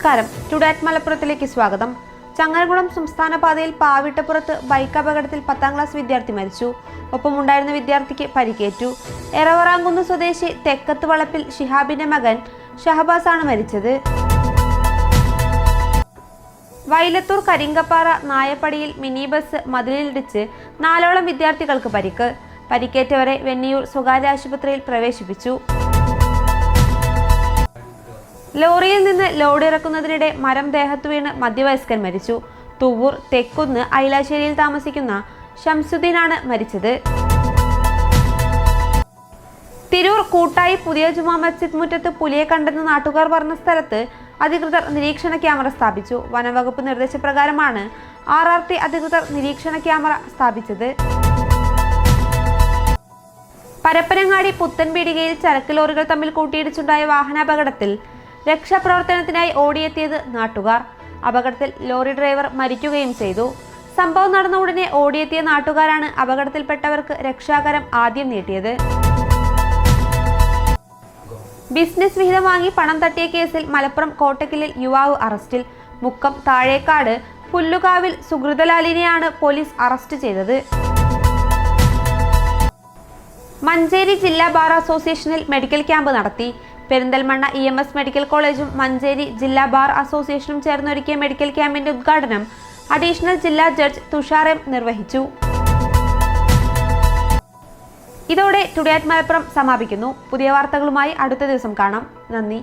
നമസ്കാരം. ടുഡാറ്റ് മലപ്പുറത്തിലേക്ക് സ്വാഗതം. ചങ്ങരകുളം സംസ്ഥാന പാതയിൽ പാവിട്ടപ്പുറത്ത് ബൈക്ക് അപകടത്തിൽ പത്താം ക്ലാസ് വിദ്യാർത്ഥി മരിച്ചു. ഒപ്പമുണ്ടായിരുന്ന വിദ്യാർത്ഥിക്ക് പരിക്കേറ്റു. എറവറാങ്കുന്ന് സ്വദേശി തെക്കത്ത് വളപ്പിൽ ഷിഹാബിന്റെ മകൻ ഷഹബാസ് ആണ് മരിച്ചത്. വൈലത്തൂർ കരിങ്കപ്പാറ നായപ്പടിയിൽ മിനി ബസ് മതിലിലിടിച്ച് നാലോളം വിദ്യാർത്ഥികൾക്ക് പരിക്ക്. പരിക്കേറ്റവരെ വെന്നിയൂർ സ്വകാര്യ ആശുപത്രിയിൽ പ്രവേശിപ്പിച്ചു. ലോറിയിൽ നിന്ന് ലോഡ് ഇറക്കുന്നതിനിടെ മരം ദേഹത്തു വീണ് മധ്യവയസ്കൻ മരിച്ചു. തുവൂർ തെക്കുന്ന് ഐലാശ്ശേരിയിൽ താമസിക്കുന്ന ഷംസുദ്ദീനാണ് മരിച്ചത്. തിരൂർ കൂട്ടായി പുതിയ ജുമാ മസ്ജിദ് മുറ്റത്ത് പുലിയെ കണ്ടെന്ന് നാട്ടുകാർ പറഞ്ഞ സ്ഥലത്ത് അധികൃതർ നിരീക്ഷണ ക്യാമറ സ്ഥാപിച്ചു. വനംവകുപ്പ് നിർദ്ദേശപ്രകാരമാണ് ആർ ആർ ടി അധികൃതർ നിരീക്ഷണ ക്യാമറ സ്ഥാപിച്ചത്. പരപ്പനങ്ങാടി പുത്തൻപീടികയിൽ ചരക്ക് ലോറികൾ തമ്മിൽ കൂട്ടിയിടിച്ചുണ്ടായ വാഹനാപകടത്തിൽ രക്ഷാപ്രവർത്തനത്തിനായി ഓടിയെത്തിയത് നാട്ടുകാർ. അപകടത്തിൽ ലോറി ഡ്രൈവർ മരിക്കുകയും ചെയ്തു. സംഭവം നടന്ന ഉടനെ ഓടിയെത്തിയ നാട്ടുകാരാണ് അപകടത്തിൽപ്പെട്ടവർക്ക് രക്ഷാകരം ആദ്യം നീട്ടിയത്. ബിസിനസ് വിഹിതം വാങ്ങി പണം തട്ടിയ കേസിൽ മലപ്പുറം കോട്ടക്കലിൽ യുവാവ് അറസ്റ്റിൽ. മുക്കം താഴേക്കാട് പുല്ലുകാവിൽ സുഹൃതലാലിനെയാണ് പോലീസ് അറസ്റ്റ് ചെയ്തത്. മഞ്ചേരി ജില്ലാ ബാർ അസോസിയേഷനിൽ മെഡിക്കൽ ക്യാമ്പ് നടത്തി. Perinthalmanna E M S medical കോളേജും മഞ്ചേരി ജില്ലാ ബാർ അസോസിയേഷനും ചേർന്നൊരുക്കിയ മെഡിക്കൽ ക്യാമ്പിന്റെ ഉദ്ഘാടനം അഡീഷണൽ ജില്ലാ ജഡ്ജ് തുഷാർ എം നിർവഹിച്ചു. ഇതോടെ ടുഡേ അറ്റ് മലപ്പുറം സമാപിക്കുന്നു. പുതിയ വാർത്തകളുമായി അടുത്ത ദിവസം കാണാം. നന്ദി.